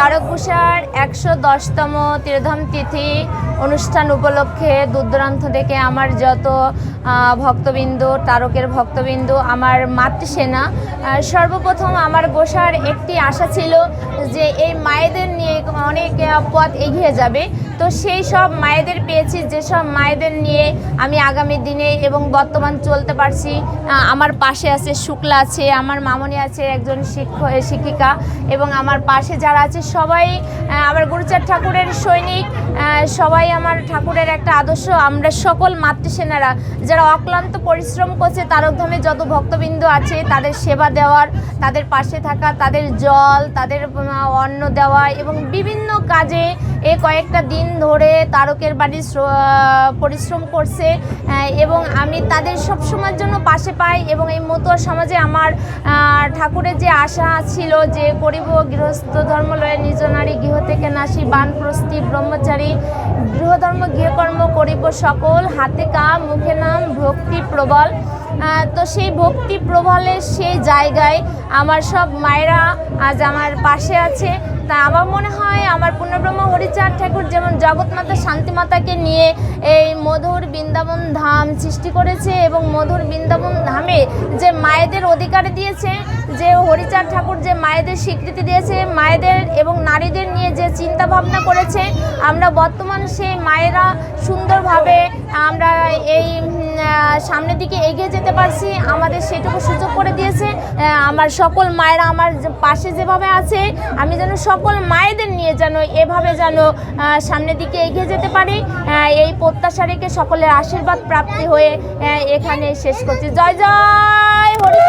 তারকপুষার একশো দশতম তীর্ধম তিথি অনুষ্ঠান উপলক্ষে দূরদূরান্ত থেকে আমার যত ভক্তবিন্দু, তারকের ভক্তবিন্দু, আমার মাতৃসেনা সর্বপ্রথম আমার গোসার একটি আশা ছিল যে এই মায়েদের নিয়ে অনেক পথ এগিয়ে যাবে। তো সেই সব মায়েদের পেয়েছি, যেসব মায়েদের নিয়ে আমি আগামী দিনে এবং বর্তমান চলতে পারছি। আমার পাশে আছে শুক্লা আছে, আমার মামনি আছে, একজন শিক্ষক শিক্ষিকা এবং আমার পাশে যারা আছে সবাই আমার গুরুচাঁদ ঠাকুরের সৈনিক সবাই আমার ঠাকুরের একটা আদর্শ। আমরা সকল মাতৃসেনারা যারা অক্লান্ত পরিশ্রম করছে তারকধামে যত ভক্তবৃন্দ আছে, তাদের সেবা দেওয়ার, তাদের পাশে থাকা, তাদের জল, তাদের অন্ন দেওয়া এবং বিভিন্ন কাজে এ কয়েকটা দিন ধরে তারকের বাড়ি পরিশ্রম করছে এবং আমি তাদের সব সময়ের জন্য পাশে পাই এবং এই মতুয়া সমাজে আমার ঠাকুরের যে আশা ছিল যে করিব গৃহস্থ ধর্ম লয়ে নিজ নারী গৃহ থেকে নাসি বানপ্রস্থি ব্রহ্মচারী, গৃহধর্ম, গৃহকর্ম করিব সকল, হাতে কাম, মুখে নাম, ভক্তি প্রবল। তো সেই ভক্তি প্রবলের সেই জায়গায় আমার সব মায়েরা আজ আমার পাশে আছে। তা আমার মনে হয় আমার পূর্ণব্রহ্ম হরিচাঁদ ঠাকুর যেমন জগৎমাতা, শান্তিমাতাকে নিয়ে এই মধুর বৃন্দাবন ধাম সৃষ্টি করেছে এবং মধুর বৃন্দাবন ধামে যে মায়েদের অধিকার দিয়েছে, যে হরিচাঁদ ঠাকুর যে মায়েদের স্বীকৃতি দিয়েছে, মায়েদের এবং নারীদের নিয়ে যে চিন্তা ভাবনা করেছে, আমরা বর্তমান সেই মায়েরা সুন্দরভাবে সামনের দিকে এগিয়ে যেতে পারছি। আমাদের সেটুকু সুযোগ করে দিয়েছে। আমার সকল মায়েরা আমার পাশে যেভাবে আছে, আমি যেন সকল মায়েদের নিয়ে যেন এভাবে যেন সামনের দিকে এগিয়ে যেতে পারি। এই প্রত্যাশা রেখে সকলের আশীর্বাদ প্রাপ্তি হয়ে এখানে শেষ করছি। জয় জয়, হরি